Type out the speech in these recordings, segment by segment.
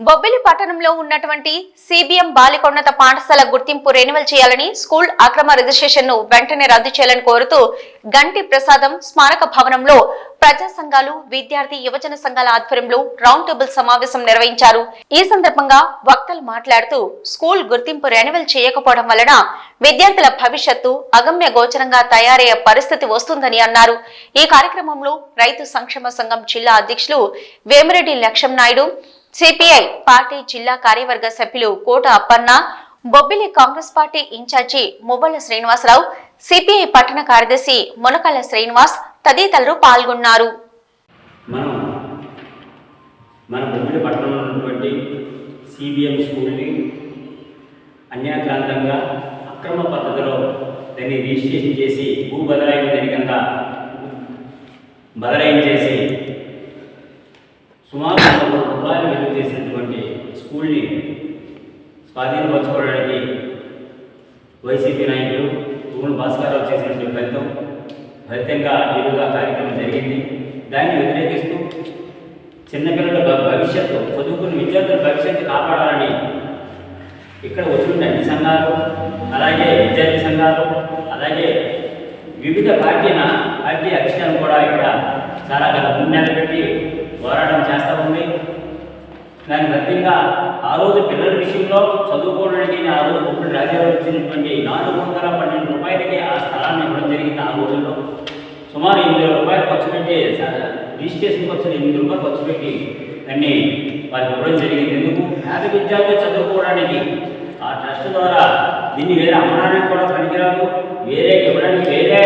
బొబ్బిలి పట్టణంలో ఉన్నటువంటి సిబిఎం బాలికోన్నత పాఠశాల గుర్తింపు రెన్యువల్ చేయాలని స్కూల్ అక్రమ రిజిస్ట్రేషన్ను వెంటనే రద్దు చేయాలని కోరుతూ గంటి ప్రసాదం స్మారక భవనంలో ప్రజా సంఘాలు విద్యార్థి యువజన సంఘాల ఆధ్వర్యంలో రౌండ్ టేబుల్ సమావేశం నిర్వహించారు. ఈ సందర్భంగా వక్తలు మాట్లాడుతూ స్కూల్ గుర్తింపు రెన్యువల్ చేయకపోవడం వలన విద్యార్థుల భవిష్యత్తు అగమ్య గోచరంగా తయారయ్యే పరిస్థితి వస్తుందని అన్నారు. ఈ కార్యక్రమంలో రైతు సంక్షేమ సంఘం జిల్లా అధ్యక్షులు వేమిరెడ్డి లక్ష్మం నాయుడు సిపిఐ పార్టీ జిల్లా కార్యవర్గ సభ్యులు Kota Appanna Bobbili congress party in-charge Muvvala Srinivasa Rao CPI పట్టణ కార్యదర్శి మునకల శ్రీనివాస్ తదితరులు పాల్గొన్నారు. మనం మన బొమ్మిడి పట్టణంలో ఉన్నటువంటి సిబిఎం స్కూల్ని అన్యాక్రాంతంగా అక్రమ పద్ధతిలో దాన్ని రిజిస్ట్రేషన్ చేసి భూ బదలాయింపు ధనికంగా బదలాయింపు చేసి సుమారు వంద కోట్ల రూపాయలు విలువ చేసినటువంటి స్కూల్ని స్వాధీనపరచుకోవడానికి వైసీపీ నాయకులు తూముడు భాస్కర్ రావు చేసినటువంటి ఫలితం ఫలితంగా ఈరోజు కార్యక్రమం జరిగింది. దాన్ని వ్యతిరేకిస్తూ చిన్నపిల్లల భవిష్యత్తు చదువుకున్న విద్యార్థుల భవిష్యత్తు కాపాడాలని ఇక్కడ వచ్చిన అన్ని సంఘాలు అలాగే విద్యార్థి సంఘాలు అలాగే వివిధ పార్టీల పార్టీ అక్షరాలు కూడా ఇక్కడ చాలా గత మూడు నెలలు పెట్టి పోరాటం చేస్తూ ఉంది. దాని ఫలితంగా ఆ రోజు పిల్లల విషయంలో చదువుకోవడానికి ఆ రోజు ఇప్పుడు రాజావారు ఇచ్చినటువంటి నాలుగు వందల పన్నెండు రూపాయలకి ఆ స్థలాన్ని ఇవ్వడం జరిగింది ఆ రోజుల్లో. సుమారు ఎనిమిది వేల రూపాయలు ఖర్చు పెట్టి స- రిజిస్ట్రేషన్కి వచ్చిన ఎనిమిది రూపాయలు ఖర్చు పెట్టి దాన్ని వారికి ఇవ్వడం జరిగింది. ఎందుకు? పేద విద్యార్థులు చదువుకోవడానికి. ఆ ట్రస్ట్ ద్వారా దీన్ని వేరే అమ్మడానికి కూడా పనికిరాదు వేరే ఇవ్వడానికి వేరే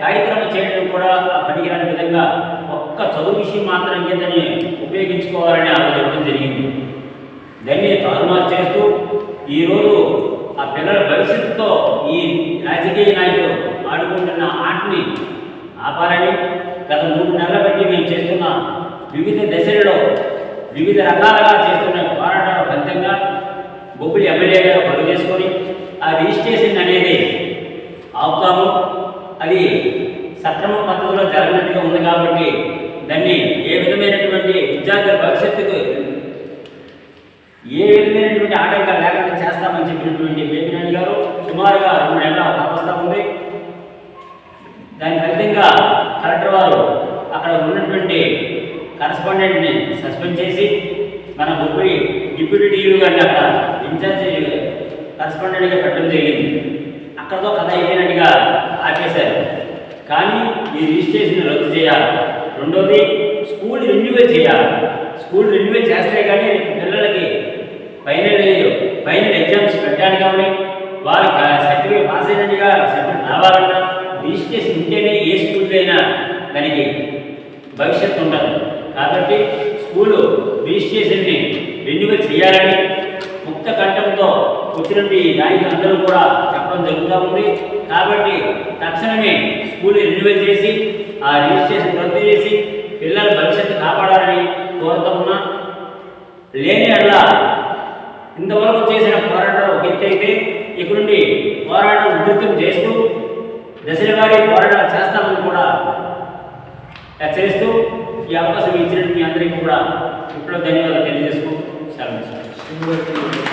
కార్యక్రమం చేయడం కూడా ఆ పనికిరాని విధంగా ఒక్క చదువు విషయం మాత్రం కిందని ఉపయోగించుకోవాలని ఆమె చెప్పడం జరిగింది. దాన్ని తారుమారు చేస్తూ ఈరోజు ఆ పిల్లల భవిష్యత్తుతో ఈ రాజకీయ నాయకులు ఆడుకుంటున్న ఆటని ఆపాలని గత మూడు నెలల బట్టి మేము చేస్తున్న వివిధ దశలలో వివిధ రకాలుగా చేస్తున్న పోరాటాల ఫలితంగా బొబ్బులు ఎమ్మెల్యేగా పనులు చేసుకొని ఆ రిజిస్ట్రేషన్ అనేది ఆపుతాము. అది సక్రమ పద్ధతిలో జరగనట్టుగా ఉంది కాబట్టి దాన్ని ఏ విధమైనటువంటి విద్యార్థుల భవిష్యత్తుకు ఏ విధమైనటువంటి ఆటంకాలు లేకుండా చేస్తామని చెప్పినటువంటి బేబినాని గారు సుమారుగా రెండు నెలల అవస్థ ఉంది. దాని ఫలితంగా కలెక్టర్ వారు అక్కడ ఉన్నటువంటి కరస్పాండెంట్ని సస్పెండ్ చేసి మన ముగ్గురి డిప్యూటీ డీయూ గారిని అక్కడ ఇన్ఛార్జ్ కరస్పాండెంట్గా పెట్టడం జరిగింది. అక్కడతో కథ అయిపోయినట్టుగా ఆపేశారు. కానీ ఈ రిజిస్ట్రేషన్ రద్దు చేయాలి. రెండోది స్కూల్ రెన్యువల్ చేయాలి. స్కూల్ రెన్యువల్ చేస్తే కానీ పిల్లలకి ఫైనల్ ఫైనల్ ఎగ్జామ్స్ పెట్టాలి కానీ వారు సర్టిఫికేట్ పాస్ అయినట్టుగా సర్టిఫికేట్ రావాలన్నా రిజిస్ట్రేషన్ ఉంటేనే ఏ స్కూల్ అయినా దానికి భవిష్యత్తు ఉండదు కాబట్టి స్కూలు రిజిస్ట్రేషన్ని రెన్యువల్ చేయాలని ముక్త కంఠంతో వచ్చినటువంటి నాయకులందరూ కూడా చెప్పడం జరుగుతూ ఉంది. కాబట్టి తక్షణమే స్కూల్ రెన్యువల్ చేసి ఆ రిజిస్ట్రేషన్ రద్దు చేసి పిల్లల భవిష్యత్తు కాపాడాలని కోరుతున్నా లేని అట్లా ఇంతవరకు చేసిన పోరాటం ఒక ఎత్తు అయితే ఇక నుండి పోరాటం ఉధృతం చేస్తూ దశల వారి పోరాటాలు చేస్తామని కూడా చేస్తూ ఈ అవకాశం ఇచ్చినట్టు మీ అందరికీ కూడా ఇప్పుడు ధన్యవాదాలు తెలియజేసుకుంటూ సెలవు